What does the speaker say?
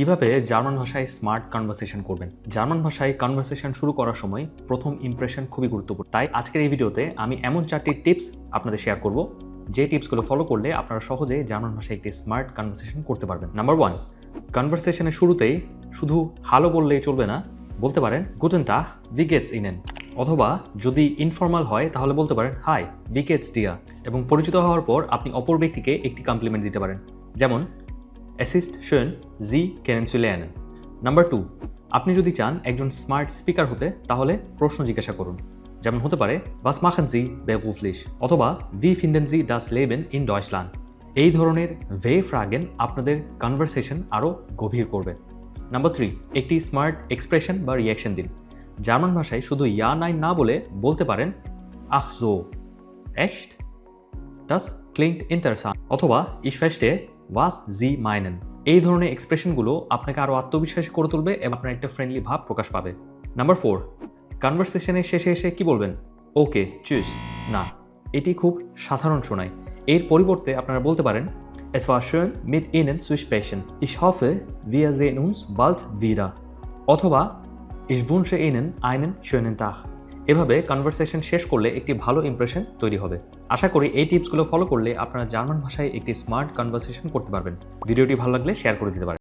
কীভাবে জার্মান ভাষায় smart conversation করবেন? জার্মান ভাষায় কনভারসেশন শুরু করার সময় প্রথম ইমপ্রেশন খুবই গুরুত্বপূর্ণ। তাই আজকের এই ভিডিওতে আমি এমন চারটি টিপস আপনাদের শেয়ার করব। যে টিপসগুলো ফলো করলে আপনারা সহজে জার্মান ভাষায় একটি স্মার্ট কনভারসেশন করতে পারবেন। নাম্বার ওয়ান কনভারসেশনের শুরুতেই শুধু হালো বললেই চলবে না, বলতে পারেন গুটেন টাহ উইগেটস ইনেন অথবা যদি ইনফর্মাল হয়, তাহলে বলতে পারেন হাই উইকেটস ডিয়া এবং পরিচিত হওয়ার পর আপনি অপর ব্যক্তিকে একটি কমপ্লিমেন্ট দিতে পারেন। যেমন অ্যাসিস্ট শোন জি কেনেন লেয়ানেন নাম্বার টু, আপনি যদি চান একজন স্মার্ট স্পিকার হতে, তাহলে প্রশ্ন জিজ্ঞাসা করুন। যেমন হতে পারে বাস মাখান জি বেগুফলিশ অথবা ভি ফিন্ডেন জি ডাস লেবেন ইন ডয়সল্যান্ড এই ধরনের ভে ফ্রাগেন আপনাদের কনভারসেশন আরও গভীর করবে। নাম্বার থ্রি, একটি স্মার্ট এক্সপ্রেশন বা রিয়াকশন দিন। জার্মান ভাষায় শুধু ইয়া নাই না বলে বলতে পারেন আহ জো echt? Das klingt interessant. অথবা, ich was Sie meinen এই ধরনের এক্সপ্রেশনগুলো আপনাকে আরও আত্মবিশ্বাসী করে তুলবে এবং আপনার একটা ফ্রেন্ডলি ভাব প্রকাশ পাবে নাম্বার ফোর কনভারসেশনের শেষে এসে কি বলবেন ওকে চুজ না এটি খুব সাধারণ শোনায় এর পরিবর্তে আপনারা বলতে পারেন এস Es war schön mit Ihnen zu sprechen. Ich hoffe, wir sehen uns bald wieder. অথবা Ich wünsche Ihnen einen schönen Tag. এভাবে কনভারসেশন শেষ করলে একটি ভালো ইমপ্রেশন তৈরি হবে। আশা করি এই টিপসগুলো ফলো করলে আপনারা জার্মান ভাষায় একটি স্মার্ট কনভারসেশন করতে পারবেন। ভিডিওটি ভালো লাগলে শেয়ার করে দিতে পারেন।